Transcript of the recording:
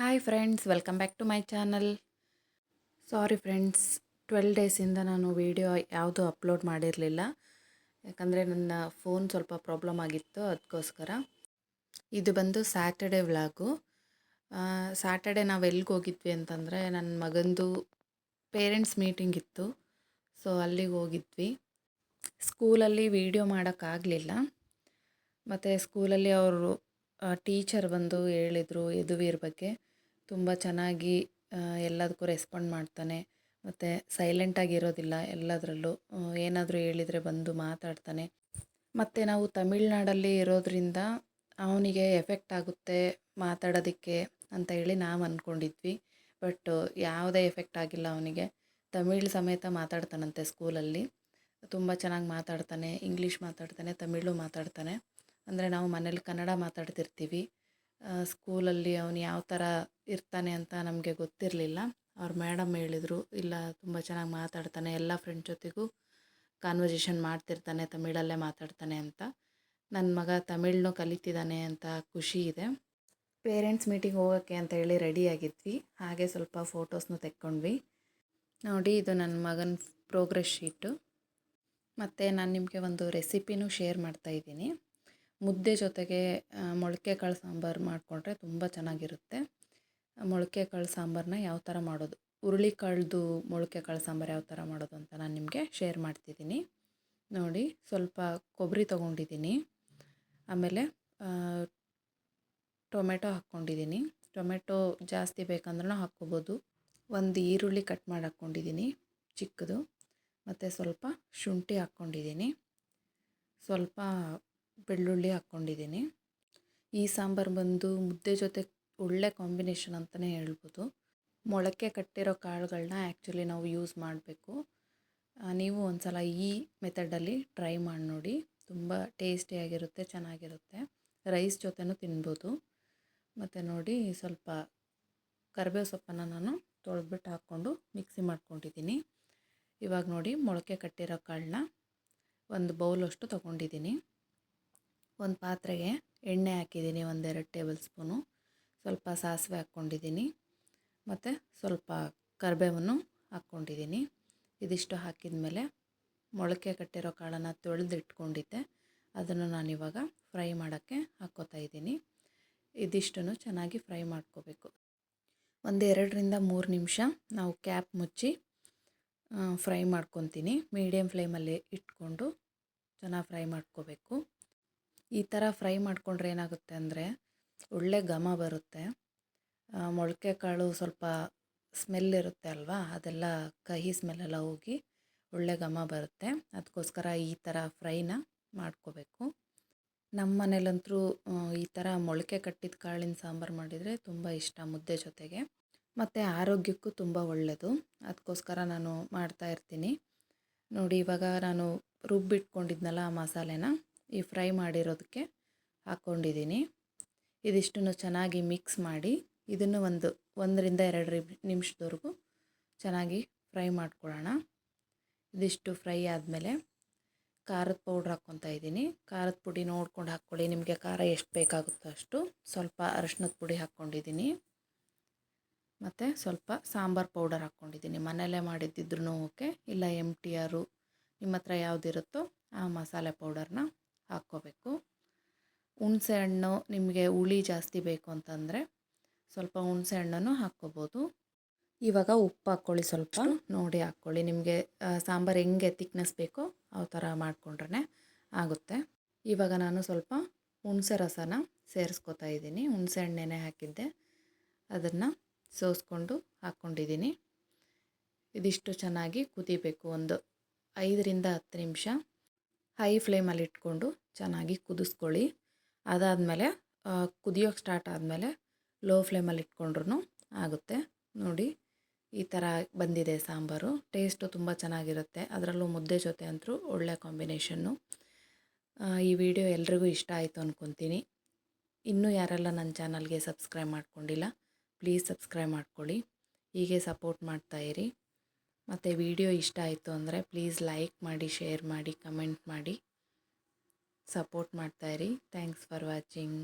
Hi friends welcome back to my channel sorry friends twelve ಡೇಸಿಂದ ನಾನು video ಯಾವುದೂ upload ಮಾಡಿರಲಿಲ್ಲ. ಯಾಕಂದರೆ ನನ್ನ ಫೋನ್ ಸ್ವಲ್ಪ ಪ್ರಾಬ್ಲಮ್ ಆಗಿತ್ತು ಅದಕ್ಕೋಸ್ಕರ ಇದು ಬಂದು ಸ್ಯಾಟರ್ಡೆ ವ್ಲಾಗು ಸ್ಯಾಟರ್ಡೆ ನಾವು ಎಲ್ಲಿಗೆ ಹೋಗಿದ್ವಿ ಅಂತಂದರೆ ನನ್ನ ಮಗಂದು ಪೇರೆಂಟ್ಸ್ ಮೀಟಿಂಗ್ ಇತ್ತು. ಸೊ ಅಲ್ಲಿಗೆ ಹೋಗಿದ್ವಿ. ಸ್ಕೂಲಲ್ಲಿ ವೀಡಿಯೋ ಮಾಡೋಕ್ಕಾಗಲಿಲ್ಲ ಮತ್ತು ಸ್ಕೂಲಲ್ಲಿ ಅವರು ಟೀಚರ್ ಬಂದು ಹೇಳಿದರು ಯದುವೀರ್ ಬಗ್ಗೆ. ತುಂಬ ಚೆನ್ನಾಗಿ ಎಲ್ಲದಕ್ಕೂ ರೆಸ್ಪಾಂಡ್ ಮಾಡ್ತಾನೆ. ಮತ್ತು ಸೈಲೆಂಟಾಗಿರೋದಿಲ್ಲ ಎಲ್ಲದರಲ್ಲೂ. ಏನಾದರೂ ಹೇಳಿದರೆ ಬಂದು ಮಾತಾಡ್ತಾನೆ. ಮತ್ತು ನಾವು ತಮಿಳ್ನಾಡಲ್ಲಿ ಇರೋದರಿಂದ ಅವನಿಗೆ ಎಫೆಕ್ಟ್ ಆಗುತ್ತೆ ಮಾತಾಡೋದಕ್ಕೆ ಅಂತ ಹೇಳಿ ನಾವು ಅಂದ್ಕೊಂಡಿದ್ವಿ ಬಟ್ ಯಾವುದೇ ಎಫೆಕ್ಟ್ ಆಗಿಲ್ಲ ಅವನಿಗೆ. ತಮಿಳ್ ಸಮೇತ ಮಾತಾಡ್ತಾನಂತೆ ಸ್ಕೂಲಲ್ಲಿ ತುಂಬ ಚೆನ್ನಾಗಿ ಮಾತಾಡ್ತಾನೆ ಇಂಗ್ಲೀಷ್ ಮಾತಾಡ್ತಾನೆ, ತಮಿಳು ಮಾತಾಡ್ತಾನೆ. ಅಂದರೆ ನಾವು ಮನೇಲಿ ಕನ್ನಡ ಮಾತಾಡ್ತಿರ್ತೀವಿ. ಸ್ಕೂಲಲ್ಲಿ ಅವನು ಯಾವ ಥರ ಇರ್ತಾನೆ ಅಂತ ನಮಗೆ ಗೊತ್ತಿರಲಿಲ್ಲ. ಅವ್ರ ಮೇಡಮ್ ಹೇಳಿದರು, ಇಲ್ಲ, ತುಂಬ ಚೆನ್ನಾಗಿ ಮಾತಾಡ್ತಾನೆ, ಎಲ್ಲ ಫ್ರೆಂಡ್ ಜೊತೆಗೂ ಕಾನ್ವರ್ಜೇಷನ್ ಮಾಡ್ತಿರ್ತಾನೆ, ತಮಿಳಲ್ಲೇ ಮಾತಾಡ್ತಾನೆ ಅಂತ. ನನ್ನ ಮಗ ತಮಿಳನ್ನು ಕಲಿತಿದ್ದಾನೆ ಅಂತ ಖುಷಿ ಇದೆ. ಪೇರೆಂಟ್ಸ್ ಮೀಟಿಂಗ್ ಹೋಗೋಕ್ಕೆ ಅಂತ ಹೇಳಿ ರೆಡಿಯಾಗಿದ್ವಿ ಹಾಗೆ ಸ್ವಲ್ಪ ಫೋಟೋಸ್ನು ತೆಕ್ಕೊಂಡ್ವಿ. ನೋಡಿ, ಇದು ನನ್ನ ಮಗನ ಪ್ರೋಗ್ರೆಸ್ ಶೀಟು ಮತ್ತು ನಾನು ನಿಮಗೆ ಒಂದು ರೆಸಿಪಿನೂ ಶೇರ್ ಮಾಡ್ತಾಯಿದ್ದೀನಿ ಮುದ್ದೆ ಜೊತೆಗೆ ಮೊಳಕೆ ಕಾಳು ಸಾಂಬಾರು ಮಾಡಿಕೊಂಡ್ರೆ ತುಂಬ ಚೆನ್ನಾಗಿರುತ್ತೆ. ಮೊಳಕೆ ಕಾಳು ಸಾಂಬಾರನ್ನ ಯಾವ ಥರ ಮಾಡೋದು? ಹುರುಳಿ ಕಾಳ್ದು ಮೊಳಕೆ ಕಾಳು ಸಾಂಬಾರು ಯಾವ ಥರ ಮಾಡೋದು ಅಂತ ನಾನು ನಿಮಗೆ ಶೇರ್ ಮಾಡ್ತಿದ್ದೀನಿ. ನೋಡಿ, ಸ್ವಲ್ಪ ಕೊಬ್ಬರಿ ತೊಗೊಂಡಿದ್ದೀನಿ. ಆಮೇಲೆ ಟೊಮೆಟೊ ಹಾಕ್ಕೊಂಡಿದ್ದೀನಿ. ಟೊಮೆಟೊ ಜಾಸ್ತಿ ಬೇಕಂದ್ರೂ ಹಾಕ್ಕೋಬೋದು. ಒಂದು ಈರುಳ್ಳಿ ಕಟ್ ಮಾಡಿ ಹಾಕ್ಕೊಂಡಿದ್ದೀನಿ, ಚಿಕ್ಕದು. ಮತ್ತು ಸ್ವಲ್ಪ ಶುಂಠಿ ಹಾಕ್ಕೊಂಡಿದ್ದೀನಿ. ಸ್ವಲ್ಪ ಬೆಳ್ಳುಳ್ಳಿ ಹಾಕ್ಕೊಂಡಿದ್ದೀನಿ. ಈ ಸಾಂಬಾರು ಬಂದು ಮುದ್ದೆ ಜೊತೆ ಒಳ್ಳೆ ಕಾಂಬಿನೇಷನ್ ಅಂತಲೇ ಹೇಳ್ಬೋದು. ಮೊಳಕೆ ಕಟ್ಟಿರೋ ಕಾಳುಗಳನ್ನ ಆ್ಯಕ್ಚುಲಿ ನಾವು ಯೂಸ್ ಮಾಡಬೇಕು. ನೀವು ಒಂದು ಸಲ ಈ ಮೆಥಡಲ್ಲಿ ಟ್ರೈ ಮಾಡಿ ನೋಡಿ. ತುಂಬ ಟೇಸ್ಟಿಯಾಗಿರುತ್ತೆ ಚೆನ್ನಾಗಿರುತ್ತೆ. ರೈಸ್ ಜೊತೆನೂ ತಿನ್ಬೋದು. ಮತ್ತು ನೋಡಿ ಸ್ವಲ್ಪ ಕರಿಬೇವು ಸೊಪ್ಪನ್ನು ನಾನು ತೊಳೆದ್ಬಿಟ್ಟು ಹಾಕ್ಕೊಂಡು ಮಿಕ್ಸಿ ಮಾಡ್ಕೊಂಡಿದ್ದೀನಿ. ಇವಾಗ ನೋಡಿ ಮೊಳಕೆ ಕಟ್ಟಿರೋ ಕಾಳನ್ನ ಒಂದು ಬೌಲಷ್ಟು ತೊಗೊಂಡಿದ್ದೀನಿ. ಒಂದು ಪಾತ್ರೆಗೆ ಎಣ್ಣೆ ಹಾಕಿದ್ದೀನಿ, ಒಂದೆರಡು ಟೇಬಲ್ ಸ್ಪೂನು. ಸ್ವಲ್ಪ ಸಾಸಿವೆ ಹಾಕ್ಕೊಂಡಿದ್ದೀನಿ. ಮತ್ತು ಸ್ವಲ್ಪ ಕರಿಬೇವನ್ನು ಹಾಕ್ಕೊಂಡಿದ್ದೀನಿ. ಇದಿಷ್ಟು ಹಾಕಿದ ಮೇಲೆ ಮೊಳಕೆ ಕಟ್ಟಿರೋ ಕಾಳನ್ನು ತೊಳೆದಿಟ್ಕೊಂಡಿದ್ದೆ. ಅದನ್ನು ನಾನಿವಾಗ ಫ್ರೈ ಮಾಡೋಕ್ಕೆ ಹಾಕ್ಕೋತಾ ಇದ್ದೀನಿ. ಇದಿಷ್ಟು ಚೆನ್ನಾಗಿ ಫ್ರೈ ಮಾಡ್ಕೋಬೇಕು. ಒಂದು ಎರಡರಿಂದ ಮೂರು ನಿಮಿಷ ನಾವು ಕ್ಯಾಪ್ ಮುಚ್ಚಿ ಫ್ರೈ ಮಾಡ್ಕೊತೀನಿ. ಮೀಡಿಯಮ್ ಫ್ಲೇಮಲ್ಲಿ ಇಟ್ಕೊಂಡು ಚೆನ್ನಾಗಿ ಫ್ರೈ ಮಾಡ್ಕೋಬೇಕು. ಈ ಥರ ಫ್ರೈ ಮಾಡಿಕೊಂಡ್ರೆ ಏನಾಗುತ್ತೆ ಅಂದರೆ ಒಳ್ಳೆ ಘಮ ಬರುತ್ತೆ. ಮೊಳಕೆ ಕಾಳು ಸ್ವಲ್ಪ ಸ್ಮೆಲ್ ಇರುತ್ತೆ ಅಲ್ವಾ? ಅದೆಲ್ಲ ಕಹಿ ಸ್ಮೆಲ್ಲೆಲ್ಲ ಹೋಗಿ ಒಳ್ಳೆ ಘಮ ಬರುತ್ತೆ. ಅದಕ್ಕೋಸ್ಕರ ಈ ಥರ ಫ್ರೈನ ಮಾಡ್ಕೋಬೇಕು. ನಮ್ಮ ಮನೇಲಂತೂ ಈ ಥರ ಮೊಳಕೆ ಕಟ್ಟಿದ ಕಾಳಿನ ಸಾಂಬಾರು ಮಾಡಿದರೆ ತುಂಬ ಇಷ್ಟ ಮುದ್ದೆ ಜೊತೆಗೆ. ಮತ್ತು ಆರೋಗ್ಯಕ್ಕೂ ತುಂಬ ಒಳ್ಳೆಯದು ಅದಕ್ಕೋಸ್ಕರ ನಾನು ಮಾಡ್ತಾ ಇರ್ತೀನಿ. ನೋಡಿ ಇವಾಗ ನಾನು ರುಬ್ಬಿಟ್ಕೊಂಡಿದ್ನಲ್ಲ ಆ ಮಸಾಲೆನ. ಈ ಫ್ರೈ ಮಾಡಿರೋದಕ್ಕೆ ಹಾಕ್ಕೊಂಡಿದ್ದೀನಿ. ಇದಿಷ್ಟನ್ನು ಚೆನ್ನಾಗಿ ಮಿಕ್ಸ್ ಮಾಡಿ ಇದನ್ನು ಒಂದು ಒಂದರಿಂದ ಎರಡು ನಿಮಿಷದವರೆಗೂ ಚೆನ್ನಾಗಿ ಫ್ರೈ ಮಾಡ್ಕೊಳ್ಳೋಣ. ಇದಿಷ್ಟು ಫ್ರೈ ಆದಮೇಲೆ ಖಾರದ ಪೌಡ್ರ್ ಹಾಕ್ಕೊತಾ ಇದ್ದೀನಿ. ಖಾರದ ಪುಡಿ ನೋಡ್ಕೊಂಡು ಹಾಕ್ಕೊಳ್ಳಿ, ನಿಮಗೆ ಖಾರ ಎಷ್ಟು ಬೇಕಾಗುತ್ತೋ ಅಷ್ಟು. ಸ್ವಲ್ಪ ಅರಶಿನದ ಪುಡಿ ಹಾಕ್ಕೊಂಡಿದ್ದೀನಿ. ಮತ್ತು ಸ್ವಲ್ಪ ಸಾಂಬಾರು ಪೌಡರ್ ಹಾಕ್ಕೊಂಡಿದ್ದೀನಿ. ಮನೆಯಲ್ಲೇ ಮಾಡಿದ್ದಿದ್ರೂ ಓಕೆ, ಇಲ್ಲ ಎಂ ಟಿ ಆರು ನಿಮ್ಮ ಹತ್ರ ಯಾವುದಿರುತ್ತೋ ಆ ಮಸಾಲೆ ಪೌಡರ್ನ ಹಾಕ್ಕೋಬೇಕು. ಹುಣಸೆ ಹಣ್ಣು ನಿಮಗೆ ಹುಳಿ ಜಾಸ್ತಿ ಬೇಕು ಅಂತಂದರೆ ಸ್ವಲ್ಪ ಹುಣಸೆ ಹಣ್ಣನ್ನು ಹಾಕ್ಕೋಬೋದು. ಇವಾಗ ಉಪ್ಪು ಹಾಕ್ಕೊಳ್ಳಿ ಸ್ವಲ್ಪ. ನೋಡಿ ಹಾಕ್ಕೊಳ್ಳಿ. ನಿಮಗೆ ಸಾಂಬಾರು ಹೆಂಗೆ ತಿಕ್ನೆಸ್ ಬೇಕೋ ಆ ಥರ ಮಾಡಿಕೊಂಡ್ರೆ ಆಗುತ್ತೆ. ಇವಾಗ ನಾನು ಸ್ವಲ್ಪ ಹುಣಸೆ ರಸನ ಸೇರಿಸ್ಕೊತಾ ಇದ್ದೀನಿ. ಹುಣಸೆ ಹಣ್ಣೆನೆ ಹಾಕಿದ್ದೆ. ಅದನ್ನು ಸೋಸ್ಕೊಂಡು ಹಾಕ್ಕೊಂಡಿದ್ದೀನಿ. ಇದಿಷ್ಟು ಚೆನ್ನಾಗಿ ಕುದಿಬೇಕು ಒಂದು ಐದರಿಂದ ಹತ್ತು ನಿಮಿಷ. ಹೈ ಫ್ಲೇಮಲ್ಲಿ ಇಟ್ಕೊಂಡು ಚೆನ್ನಾಗಿ ಕುದಿಸ್ಕೊಳ್ಳಿ. ಅದಾದಮೇಲೆ ಕುದಿಯೋಕ್ಕೆ ಸ್ಟಾರ್ಟ್ ಆದಮೇಲೆ ಲೋ ಫ್ಲೇಮಲ್ಲಿ ಇಟ್ಕೊಂಡ್ರೂ ಆಗುತ್ತೆ. ನೋಡಿ, ಈ ಥರ ಬಂದಿದೆ ಸಾಂಬಾರು. ಟೇಸ್ಟು ತುಂಬ ಚೆನ್ನಾಗಿರುತ್ತೆ. ಅದರಲ್ಲೂ ಮುದ್ದೆ ಜೊತೆ ಅಂತೂ ಒಳ್ಳೆ ಕಾಂಬಿನೇಷನ್ನು ಈ ವಿಡಿಯೋ ಎಲ್ರಿಗೂ ಇಷ್ಟ ಆಯಿತು ಅಂದ್ಕೊತೀನಿ ಇನ್ನೂ ಯಾರೆಲ್ಲ ನನ್ನ ಚಾನಲ್ಗೆ ಸಬ್ಸ್ಕ್ರೈಬ್ ಮಾಡ್ಕೊಂಡಿಲ್ಲ ಪ್ಲೀಸ್ ಸಬ್ಸ್ಕ್ರೈಬ್ ಮಾಡ್ಕೊಳ್ಳಿ. ಹೀಗೆ ಸಪೋರ್ಟ್ ಮಾಡ್ತಾ ಇರಿ. ಮತ್ತು ವಿಡಿಯೋ ಇಷ್ಟ ಆಯಿತು ಅಂದರೆ ಪ್ಲೀಸ್ ಲೈಕ್ ಮಾಡಿ ಶೇರ್ ಮಾಡಿ ಕಮೆಂಟ್ ಮಾಡಿ. ಸಪೋರ್ಟ್ ಮಾಡ್ತಾಯಿರಿ ಥ್ಯಾಂಕ್ಸ್ ಫಾರ್ ವಾಚಿಂಗ್.